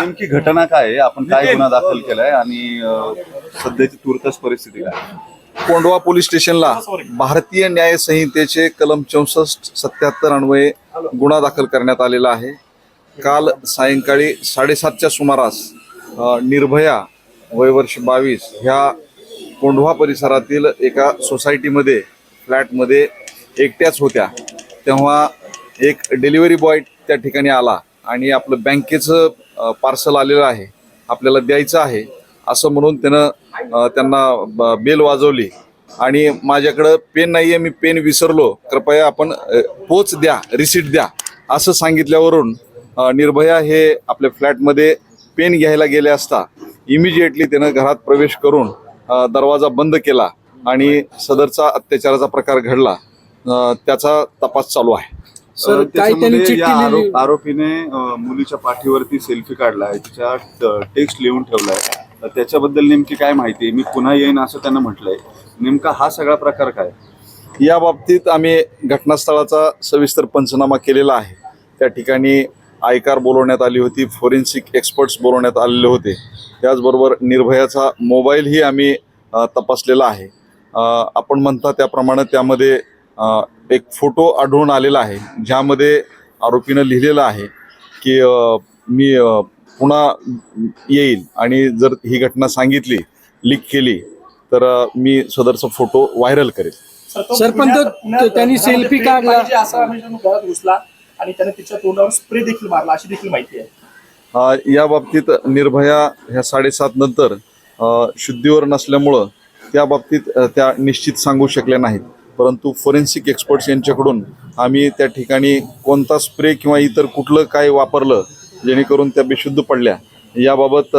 नेमकी घटना काय आहे? आपण काय गुन्हा दाखल केलाय आणि सध्याची तुर्तच परिस्थिती काय? कोंडवा पोलीस स्टेशनला भारतीय न्याय संहितेचे कलम चौसष्ट सत्याहत्तर अन्वये गुन्हा दाखल करण्यात आलेला आहे. काल सायंकाळी साडेसातच्या सुमारास निर्भया वयवर्ष बावीस ह्या कोंढवा परिसरातील एका सोसायटीमध्ये फ्लॅटमध्ये एकट्याच होत्या. तेव्हा एक डिलिव्हरी बॉय त्या ठिकाणी आला. आणि आपलं बँकेचं पार्सल आलेलं आहे. आपल्याला द्यायचं आहे. असं म्हणून त्यानं त्यांना ब- बेल वाजवली. आणि माझ्याकडं पेन नाही आहे मी पेन विसरलो. कृपया आपण पोच द्या रिसीट द्या असं सांगितल्यावरून निर्भया हे आपल्या फ्लॅटमध्ये पेन घ्यायला गेले असता इमिजिएटली त्यानं घरात प्रवेश करून दरवाजा बंद केला आणि सदरचा अत्याचाराचा प्रकार घडला. त्याचा तपास चालू आहे. सर, काय त्यांनी चिठ्ठी या लिहिली? आरोप- आरोपीने अं, मुलीच्या पाठीवरती सेल्फी काढलाय तिच्या टेक्स्ट लिहून ठेवलाय. तर त्याच्याबद्दल नेमकी काय माहिती आहे? मी पुन्हा येईन असं त्यानं म्हटलंय. नेमका हा सगळा प्रकार काय? या बाबतीत आम्ही घटनास्थळाचा सविस्तर पंचनामा केलेला आहे. त्या ठिकाणी आयकार बोलवण्यात आली होती फोरेन्सिक एक्सपर्ट्स बोलवण्यात आलेले होते. त्याचबरोबर निर्भयाचा मोबाईलही आम्ही अ, तपासलेला आहे. अ, आपण म्हणता त्याप्रमाणे त्यामध्ये एक फोटो आढळून आलेला आहे ज्यामध्ये आरोपीनं लिहिलेलं आहे की मी पुन्हा येईल आणि जर ही घटना सांगितली लीक केली तर मी सदरचा फोटो व्हायरल करेल. सर, पण त्यांनी काढला. असा आम्ही घरात घुसला आणि त्याने तिच्या तोंडावर स्प्रे देखील मारला अशी देखील माहिती आहे. या बाबतीत निर्भया ह्या साडेसात नंतर शुद्धीवर नसल्यामुळं त्या बाबतीत त्या निश्चित सांगू शकल्या नाहीत. परंतु फोरेन्सिक एक्सपर्ट्स यांच्याकडून आम्ही त्या ठिकाणी कोणता स्प्रे किंवा इतर कुठलं काय वापरलं जेणेकरून त्या बेशुद्ध पडल्या याबाबत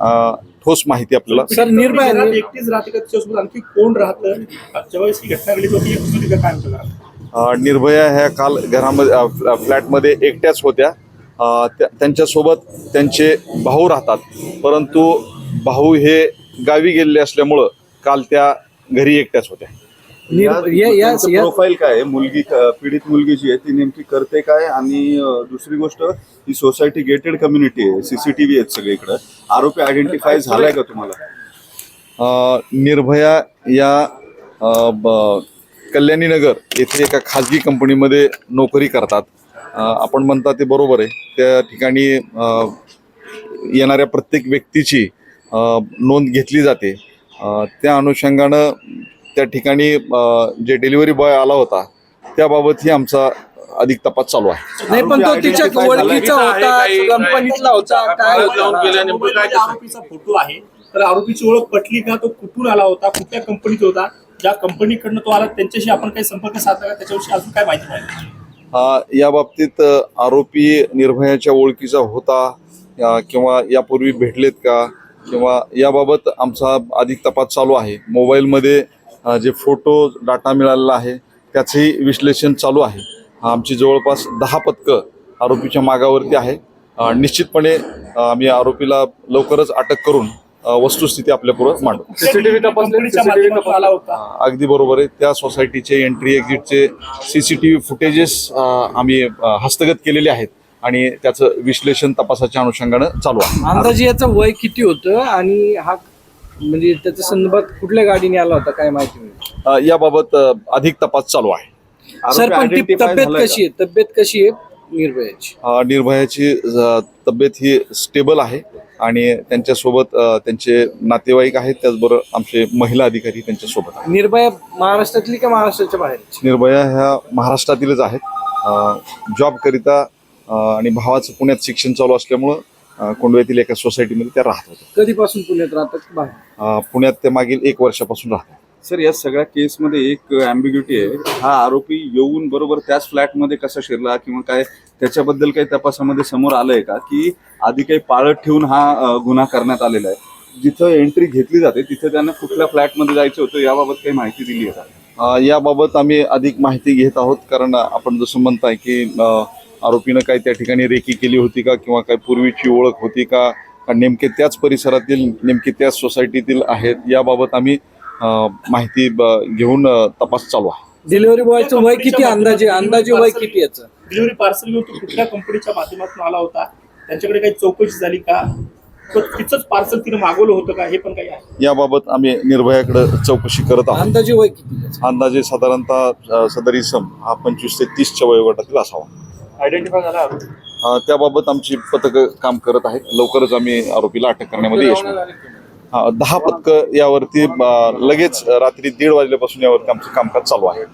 अ, ठोस माहिती आपल्याला सर, निर्भया- एकटीच राहते आणखी कोण राहतं? ज्यावेळेस ही घटना घडली होती काय निर्भया ह्या काल घरामध्ये फ्लॅटमध्ये एकट्याच होत्या. त्यांच्यासोबत त्यांचे भाऊ राहतात. परंतु भाऊ हे गावी गेलेले असल्यामुळं काल त्या घरी एकट्याच होत्या. प्रोफाईल काय आहे? मुलगी पीडित मुलगी जी आहे ती नेमकी करते काय? आणि दुसरी गोष्ट ही सोसायटी गेटेड कम्युनिटी आहे सीसीटीव्ही आहेत सगळीकडे आरोपी आयडेंटिफाय झालाय का तुम्हाला? निर्भया या कल्याणी नगर येथे एका खाजगी कंपनीमध्ये नोकरी करतात. आपण म्हणता ते बरोबर आहे. त्या ठिकाणी येणाऱ्या प्रत्येक व्यक्तीची नोंद घेतली जाते. त्या अनुषंगानं त्या ठिकाणी जे डिलिव्हरी बॉय आला होता त्याबाबतही आमचा अधिक तपास चालू आहे. नाही पण तो तिच्या. ओळखीचा होता कंपनीतला होता काय आरोपीचा फोटो आहे. तर आरोपीची ओळख पटली का? तो कुठून आला होता? कुठल्या कंपनीत होता? ज्या कंपनीकडनं तो आला त्यांच्याशी आपण काही संपर्क साधला का? त्याच्याविषयी अजून काय माहिती पाहिजे अ, या बाबतीत आरोपी निर्भयाच्या ओळखीचा होता किंवा यापूर्वी भेटलेत का? किंवा याबाबत आमचा अधिक तपास चालू आहे. मोबाईलमध्ये जे फोटो डाटा मिळालेला आहे त्याचंही विश्लेषण चालू आहे. आमची जवळपास दहा पथकं आरोपीच्या मागावरती आहे. निश्चितपणे आम्ही आरोपीला लवकरच अटक करून वस्तुस्थिती आपल्यापुढं मांडू. सीसीटीव्ही अगदी बरोबर आहे. त्या सोसायटीचे entry एक्झिटचे C C T V footages आम्ही हस्तगत केलेले आहेत आणि त्याचं विश्लेषण तपासाच्या अनुषंगानं चालू आहे. अंदाजे याचं वय किती होतं आणि हा म्हणजे त्याच्या संदर्भात कुठल्या गाडीने आला होता काय माहिती नाही. अ, याबाबत अ, अधिक तपास चालू आहे. सर पण ती तब्येत कशी आहे? तब्येत कशी आहे निर्भयाची? अ, निर्भयाची अ, तब्येत ही स्टेबल आहे आणि त्यांच्यासोबत अ, त्यांचे नातेवाईक आहेत त्याचबरोबर आमचे महिला अधिकारी त्यांच्यासोबत आहेत. निर्भया महाराष्ट्रातली का महाराष्ट्राच्या बाहेरची? निर्भया ह्या महाराष्ट्रातीलच आहेत. जॉबकरिता आणि भावाचं पुण्यात शिक्षण चालू असल्यामुळं अ, कोंडव्यातील एका सोसायटीमध्ये त्या राहत होत्या. कधीपासून पुण्यात राहतात? बाहेर. अ, पुण्यात ते मागील एक वर्षापासून राहतात. सर या सगळ्या केसमध्ये एक अँबिग्युटी आहे. हा आरोपी येऊन बरोबर त्याच फ्लॅटमध्ये कसा शिरला किंवा काय त्याच्याबद्दल काही तपासामध्ये समोर आलंय का? की आधी काही पाळत ठेवून हा अं, गुन्हा करण्यात आलेला आहे. जिथं एंट्री घेतली जाते तिथं त्यांना कुठल्या फ्लॅटमध्ये जायचं होतं याबाबत काही माहिती दिली आहे का? अ, याबाबत आम्ही अधिक माहिती घेत आहोत कारण आपण जसं म्हणताय की अ, आरोपीनं काय त्या ठिकाणी रेकी केली होती का? किंवा काय पूर्वीची ओळख होती का? नेमके त्याच परिसरातील नेमके त्याच सोसायटीतील आहेत? याबाबत आम्ही माहिती ब- घेऊन तपास चालू आहे. डिलिव्हरी बॉयचं वय किती अंदाजे अंदाजे वय किती याचं? डिलिव्हरी पार्सल घेऊन तो कुठल्या कंपनीच्या माध्यमातून आला होता? त्यांच्याकडे काही चौकशी झाली का? तिचंच पार्सल तिने मागवलं होतं का? हे पण काही आहे. याबाबत आम्ही निर्भयाकडे चौकशी करत आहोत. अंदाजे वय किती? अंदाजे साधारणतः सदर इसम हा पंचवीस ते तीसच्या वयोगटातील असावा. आयडेंटिफाय झाला आरोपी अ, त्याबाबत आमची पथकं काम करत आहेत. लवकरच आम्ही आरोपीला अटक करण्यामध्ये यश मिळवू. हा, दहा पथकं यावरती अ, लगेच रात्री दीड वाजल्यापासून यावरती आमचं कामकाज चालू आहे.